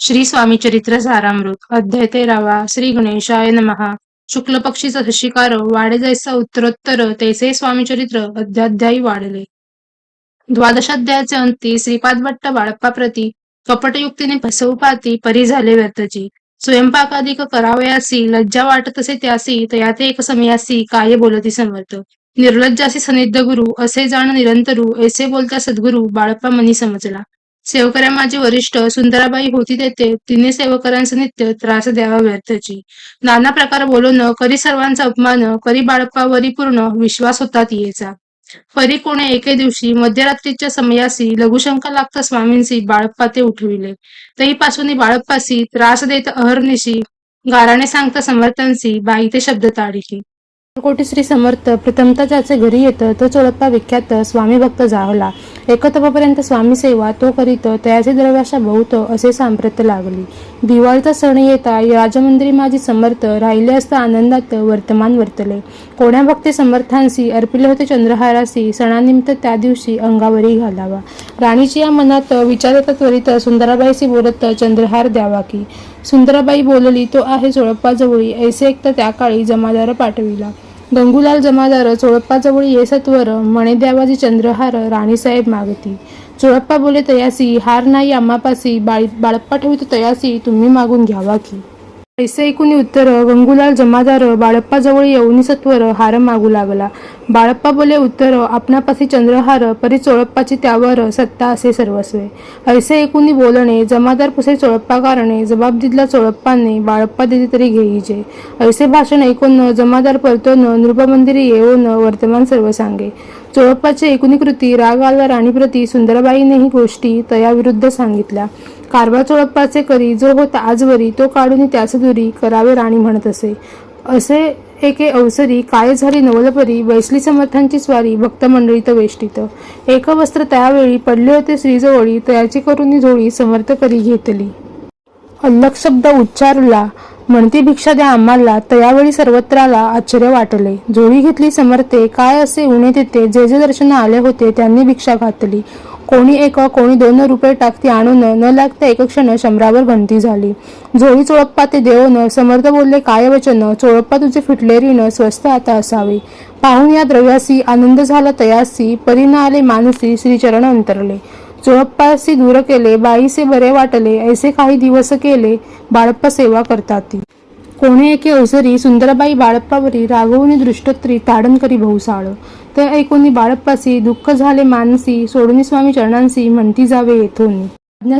श्री स्वामी चरित्र सारामृत अध्याय तेरावा श्री गणेशाय नमहा शुक्ल पक्षीचा शशिकार वाढे जैसा उत्तरोत्तर तैसे स्वामी चरित्र अध्याध्यायी वाढले. द्वादशाध्यायाचे अंती श्रीपाद भट्ट बाळप्पा कपटयुक्तीने फसवपाती परी झाले व्यर्थची. स्वयंपाकाधिक करावयासी लज्जा वाटत असे त्यासी तयाते एक समयासी काय बोलती समर्थ. निर्लज्जासी सनिद्ध गुरु असे जाण निरंतरू ऐसे बोलता सद्गुरु बाळप्पा मनी समजला. सेवकऱ्या माझी वरिष्ठ सुंदराबाई होती तेथे. तिने सेवकरांचे नित्य त्रास द्यावा व्यर्थची. नाना प्रकार बोलून करी सर्वांचा अपमान करी बाळपावरी पूर्ण विश्वास होता तियेचा फरी कोणे एके दिवशी मध्यरात्रीच्या समयासी लघुशंका लागता स्वामींसी बाळप्पा ते उठविले. तहीपासून बाळप्पासी त्रास देत अहर्निशी गाराने सांगता समर्थांसी बाई ते शब्द ताडिली कोटी श्री समर्थ प्रथमता ज्याचे घरी येतं तो चोळप्पा विख्यात स्वामी भक्त जाहला एकतपर्यंत स्वामी सेवा तो करीत तयाचे द्रव्याशा बहुत असे सांप्रत लागली. दिवाळीचा सण येता राजमंदिरी माझी समर्थ राहिले असता आनंदात वर्तमान वर्तले. कोण्या भक्ती समर्थांशी अर्पिले होते चंद्रहारासी सणानिमित्त त्या दिवशी अंगावरी घालावा. राणीची या मनात विचार येता त्वरित सुंदराबाईशी बोलत चंद्रहार द्यावा की सुंदराबाई बोलली तो आहे चोळप्पाजवळी ऐसे एकतर त्या काळी जमादार पाठविला. गंगूलाल जमादार चोळप्पाजवळ ये सत्वर म्हणे द्यावाजी चंद्रहार राणीसाहेब मागती. चोळप्पा बोले तयासी हार नाही आम्हापासी. बाळ बाळप्पा ठेवितो तयासी. तुम्ही मागून घ्यावा की. ऐसे ऐकून उत्तर गंगूलाल जमादार बाळप्पाजवळ येऊनी सत्वर हार मागू लागला. बाळप्पा बोले उत्तर आपणापासी चंद्रहार परी चोळप्पाची त्यावर सत्ता असे सर्वस्वे. ऐसे ऐकून बोलणे जमादार पुसे चोळप्पा कारणे जबाब दिदला चोळप्पाने बाळप्पा दिली तरी घेईजे. ऐसे भाषण ऐकून जमादार परतोन नृपमंदिरी येऊन वर्तमान सर्व सांगे. चोळप्पाची एकूणी कृती राग आला राणीप्रती सुंदरबाईने ही गोष्टी तयाविरुद्ध सांगितल्या. कारवा चोळप्पाचे करी जो होता आजवरी तो काढून त्याच दुरी करावे राणी म्हणत असे. असे एके अवसरी काय झाली नवलपरी वैसली समर्थांची स्वारी भक्त मंडळीत वेष्टीत. एक वस्त्र त्यावेळी पडले होते श्रीजवळी तयाची करून झोळी समर्थ करी घेतली. अल्लक शब्द उच्चारला म्हणती भिक्षा द्या आम्हाला तयावेळी सर्वत्राला आश्चर्य वाटले. जोडी घेतली समर्थे काय असे उणे तेथे जे जे दर्शन आले होते त्यांनी भिक्षा घातली. कोणी एक कोणी दोन रुपये टाकती आणून न लागता एक क्षण शंभरावर गणती झाली. झोळी चोळप्पा ते देऊन समर्थ बोलले काय वचन? चोळप्पा तुझे फिटलेरी न स्वस्त आता असावे. पाहून या द्रव्यासी आनंद झाला तयासी परी न आले मानसी श्रीचरण अंतरले. चोळप्पासी दूर केले बाईसे बरे वाटले ऐसे काही दिवस केले बाळप्पा सेवा करतात ती. एके अवसरी सुंदरबाई बाळप्पावरी राघवनी दृष्टोत्री ताडण करी बहुसाळ ते ऐकून बाळप्पासी दुःख झाले मानसी सोडून स्वामी चरणांसी म्हणती जावे येथून.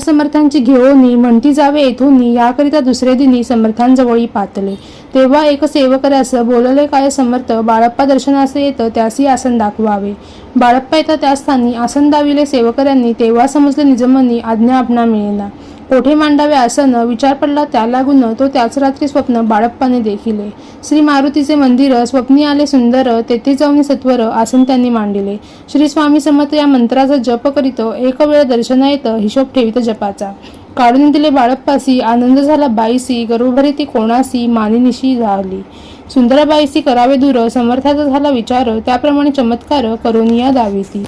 समर्थांची घेऊनी म्हणती जावे येथून याकरिता दुसरे दिनी समर्थांजवळी पातले. तेव्हा एक सेवकऱ्यास बोलले काय समर्थ? बाळप्पा दर्शनास येत त्यासी आसन दाखवावे. बाळप्पा येता त्या स्थानी आसन दाविले सेवकऱ्यांनी तेव्हा समजले निजमनी आज्ञा आपणा मिळेना. कोठे मांडावे आसन विचार पडला त्या लागून तो त्याच रात्री स्वप्न बाळप्पाने देखिले. श्री मारुतीचे मंदिर स्वप्नी आले सुंदर तेथे जाऊन सत्वर आसन त्यांनी मांडिले. श्री स्वामी समर्थ या मंत्राचा जप करीत एक वेळ दर्शना येत हिशोब ठेवित जपाचा. काढून दिले बाळप्पासी आनंद झाला बाईसी गर्भभरी ती कोणासी मानिनिशी झाली. सुंदराबाईसी करावे दूर समर्थाचा झाला विचार त्याप्रमाणे चमत्कार करून या दावीती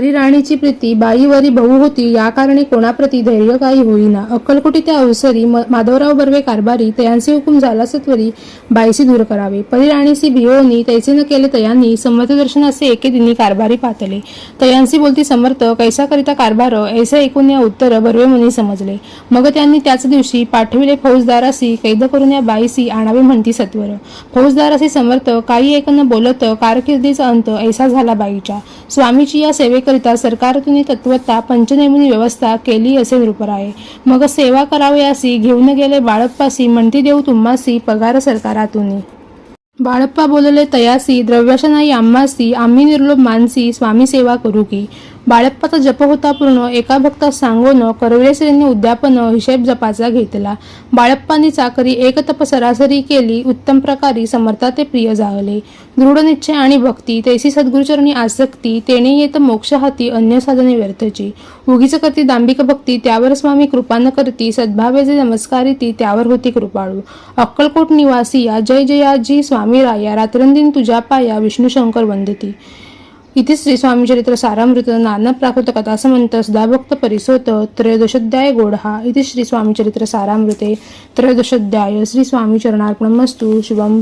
हरी राणीची प्रीती बाईवरी बहु होती या कारणे कोणाप्रती धैर्य काही होईना. अक्कलकोटी त्या अवसरी माधवराव बर्वे कारभारी तयांचे हुकूम झाला सत्वरी बाईसी दूर करावे. परी राणीसी भियोनी तैसे न केले तयांनी समर्थ दर्शनाचे एके दिनी कारभारी पातले. तयांसी बोलती समर्थ कैसा करिता कारभार ऐसा ऐकून या उत्तर बर्वे मुनी समजले. मग त्यांनी त्याच दिवशी पाठविले फौजदारासी कैद करून या बाईसी आणावे म्हणती सत्वर. फौजदारासी समर्थ काही एक न बोलत कारकिर्दीचा अंत ऐसा झाला बाईच्या. स्वामीची या सेवेकरिता सरकारातून तत्वता पंचनेमुनी व्यवस्था केली असे नृपराये मग सेवा करावयासी घेऊन गेले बाळप्पासी म्हणती देऊ तुम्हासी पगार सरकारातून. बाळप्पा बोलले तयासी द्रव्यशनाई नाही आम्हासी आम्ही निर्लोभ मानसी स्वामी सेवा करू की. बाळप्पाचा जप होता पूर्ण एका भक्तास सांगून करविले श्रींनी उद्यापन हिशेब जपाचा घेतला. बाळप्पांनी चाकरी एक तप सरासरी केली उत्तम प्रकारे समर्था ते प्रिय जागले. दृढ निश्चय आणि भक्ती तैसी सद्गुरुचरणी आसक्ती तेने येत मोक्ष हाती अन्य साधने व्यर्थची. उगीच करती दांबिक भक्ती त्यावर स्वामी कृपा न करती सद्भावेचे नमस्कारी ती त्यावर होती कृपाळू. अक्कलकोट निवासी या जय जयाजी स्वामी राया रात्रंदिन तुझ्या पाया विष्णू शंकर वंदती. इति श्री स्वामीचरित्र सारामृत नाना प्राकृत कथा समंत सदाभक्त परिसोत त्रयोदशोध्याय गोढा इति श्री स्वामीचरित्र सारामृते त्रयोदशोध्याय श्री स्वामी चरणार्पणमस्तु. शुभम